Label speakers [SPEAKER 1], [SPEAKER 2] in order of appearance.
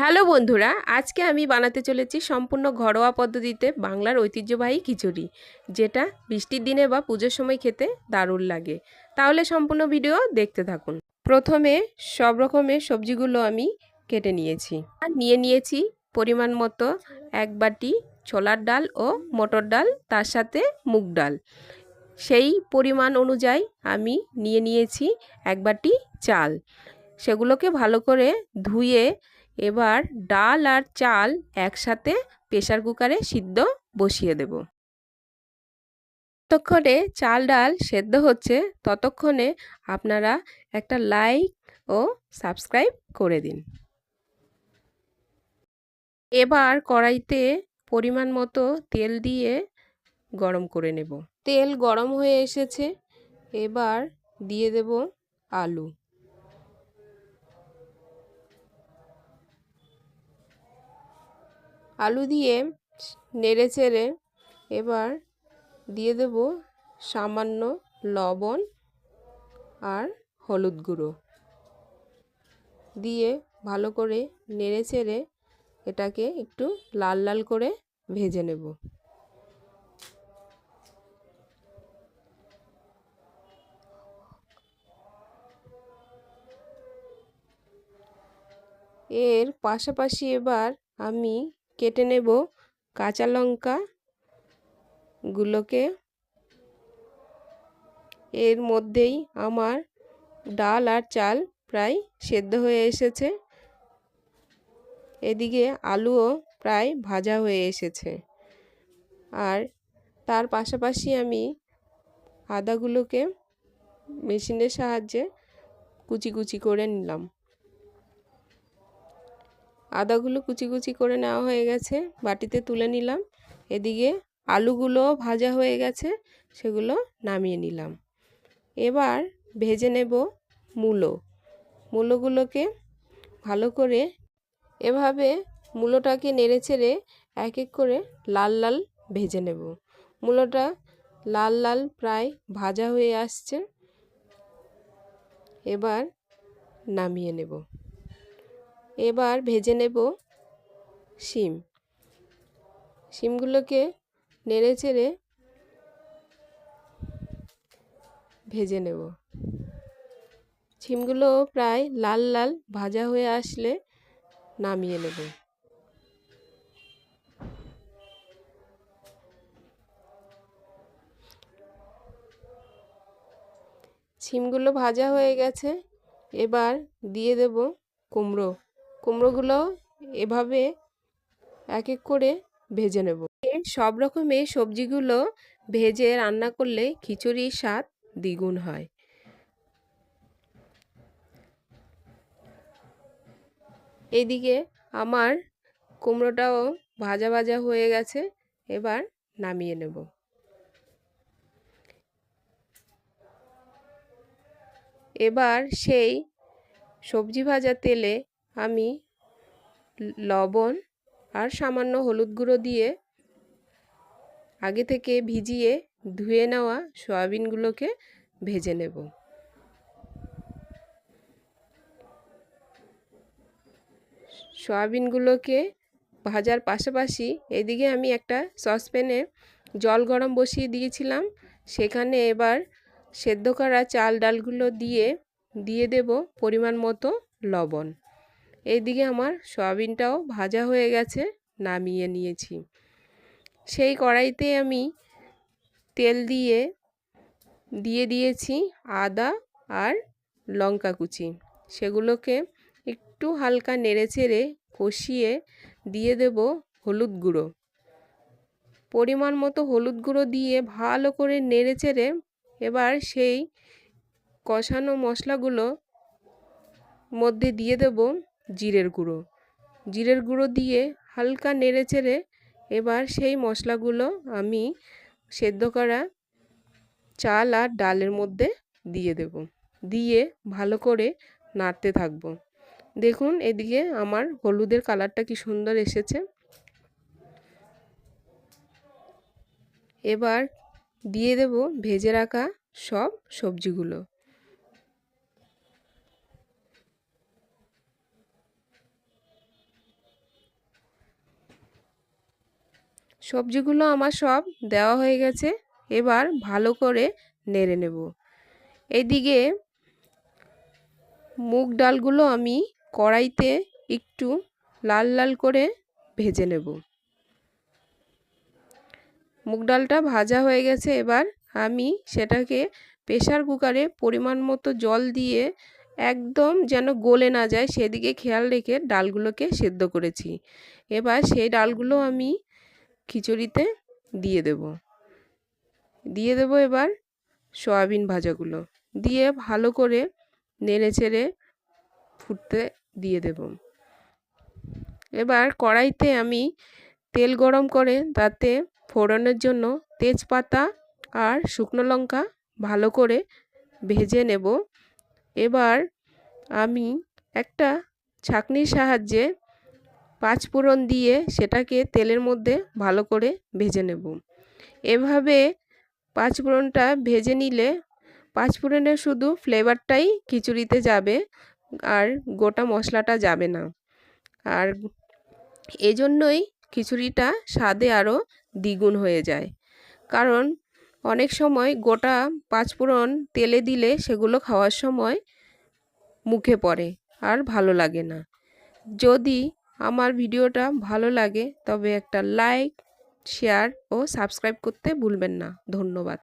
[SPEAKER 1] Hello বন্ধুরা, আজকে আমি বানাতে চলেছি সম্পূর্ণ ঘরোয়া পদ্ধতিতে বাংলার ঐতিহ্যবাহী খিচুড়ি, যেটা বৃষ্টির দিনে বা পুজোর সময় খেতে দারুণ লাগে। তাহলে সম্পূর্ণ ভিডিও দেখতে থাকুন। প্রথমে সব রকমের সবজিগুলো আমি কেটে নিয়েছি। আর নিয়ে নিয়েছি পরিমাণ মতো এক বাটি ছোলার ডাল ও মটর ডাল, তার সাথে মুগ ডাল। সেই পরিমাণ অনুযায়ী আমি নিয়ে নিয়েছি এক বাটি চাল। সেগুলোকে ভালো করে ধুয়ে এবার ডাল আর চাল একসাথে প্রেশার কুকারে সিদ্ধ বসিয়ে দেব। ততক্ষণে চাল ডাল সেদ্ধ হচ্ছে, ততক্ষণে আপনারা একটা লাইক ও সাবস্ক্রাইব করে দিন। এবার কড়াইতে পরিমাণ মতো তেল দিয়ে গরম করে নেব। তেল গরম হয়ে এসেছে, এবার দিয়ে দেব আলু। আলু দিয়ে নেড়ে চেড়ে এবার দিয়ে দেব সামান্য লবণ আর হলুদ গুঁড়ো। দিয়ে ভালো করে নেড়ে চেড়ে এটাকে একটু লাল লাল করে ভেজে নেব। এর পাশাপাশি এবার আমি কেটে নেব কাঁচা লঙ্কা গুলোকে। এর মধ্যেই আমার ডাল আর চাল প্রায় সেদ্ধ হয়ে এসেছে। এদিকে আলুও প্রায় ভাজা হয়ে এসেছে। আর তার পাশাপাশি আমি আদাগুলোকে মেশিনের সাহায্যে কুচি কুচি করে নিলাম। আদাগুলো কুচি কুচি করে নেওয়া হয়ে গেছে। বাটিতে তুলে নিলাম। এদিকে আলুগুলো ভাজা হয়ে গেছে, সেগুলো নামিয়ে নিলাম। এবার ভেজে নেব মূলো। মূলোগুলোকে ভালো করে এভাবে মূলোটাকে নেড়ে চেড়ে এক এক করে লাল লাল ভেজে নেব। মূলোটা লাল লাল প্রায় ভাজা হয়ে আসছে। এবার নামিয়ে নেব। এবার ভেজে নেব শিম। শিমগুলোকে নেড়ে চেড়ে ভেজে নেব। শিমগুলো প্রায় লাল লাল ভাজা হয়ে আসলে নামিয়ে নেব। শিমগুলো ভাজা হয়ে গেছে। এবার দিয়ে দেব কুমড়ো। কুমড়োগুলো এভাবে এক এক করে ভেজে নেব। সব রকমের সবজিগুলো ভেজে রান্না করলে খিচুড়ির স্বাদ দ্বিগুণ হয়। এদিকে আমার কুমড়োটাও ভাজা ভাজা হয়ে গেছে, এবার নামিয়ে নেব। এবার সেই সবজি ভাজা তেলে আমি লবণ আর সামান্য হলুদ গুঁড়ো দিয়ে আগে থেকে ভিজিয়ে ধুয়ে নেওয়া সয়াবিনগুলোকে ভেজে নেব। সয়াবিনগুলোকে ভাজার পাশাপাশি এদিকে আমি একটা সসপ্যানে জল গরম বসিয়ে দিয়েছিলাম, সেখানে এবার সেদ্ধ করা চাল ডালগুলো দিয়ে দিয়ে দেব পরিমাণ মতো লবণ। এইদিকে আমার সয়াবিনটাও ভাজা হয়ে গেছে, নামিয়ে নিয়েছি। সেই কড়াইতে আমি তেল দিয়ে দিয়ে দিয়েছি আদা আর লঙ্কা কুচি। সেগুলোকে একটু হালকা নেড়ে চেড়ে কষিয়ে দিয়ে দেব হলুদ গুঁড়ো। পরিমাণ মতো হলুদ গুঁড়ো দিয়ে ভালো করে নেড়ে চেড়ে এবার সেই কষানো মশলাগুলো মধ্যে দিয়ে দেব। জিরের গুঁড়ো। জিরের গুঁড়ো দিয়ে হালকা নেড়ে চেড়ে এবার সেই মশলাগুলো আমি সেদ্ধ করা চাল আর ডালের মধ্যে দিয়ে দেব। দিয়ে ভালো করে নাড়তে থাকব। দেখুন এদিকে আমার হলুদের কালারটা কি সুন্দর এসেছে। এবার দিয়ে দেব ভেজে রাখা সব সবজিগুলো। সবজিগুলো আমার সব দেওয়া হয়ে গেছে, এবার ভালো করে নেড়ে নেব। এদিকে মুগ ডালগুলো আমি কড়াইতে একটু লাল লাল করে ভেজে নেব। মুগ ডালটা ভাজা হয়ে গেছে, এবার আমি সেটাকে প্রেশার কুকারে পরিমাণ মতো জল দিয়ে একদম যেন গলে না যায় সেদিকে খেয়াল রেখে ডালগুলোকে সেদ্ধ করেছি। এবার সেই ডালগুলো আমি খিচুড়িতে দিয়ে দেব। দিয়ে দেব এবার সয়াবিন ভাজাগুলো। দিয়ে ভালো করে নেড়ে চেড়ে ফুটতে দিয়ে দেব। এবার কড়াইতে আমি তেল গরম করে তাতে ফোড়নের জন্য তেজপাতা আর শুকনো লঙ্কা ভালো করে ভেজে নেব। এবার আমি একটা ছাঁকনির সাহায্যে পাঁচফোড়ন দিয়ে সেটাকে তেলের মধ্যে ভালো করে ভেজে নেব। এভাবে পাঁচফোড়নটা ভেজে নিলে পাঁচফোড়নের শুধু ফ্লেভারটাই খিচুড়িতে যাবে আর গোটা মশলাটা যাবে না। আর এজন্যই খিচুড়িটা স্বাদে আরও দ্বিগুণ হয়ে যায়। কারণ অনেক সময় গোটা পাঁচফোড়ন তেলে দিলে সেগুলো খাওয়ার সময় মুখে পড়ে আর ভালো লাগে না। যদি আমার ভিডিওটা ভালো লাগে তবে একটা লাইক শেয়ার ও সাবস্ক্রাইব করতে ভুলবেন না। ধন্যবাদ।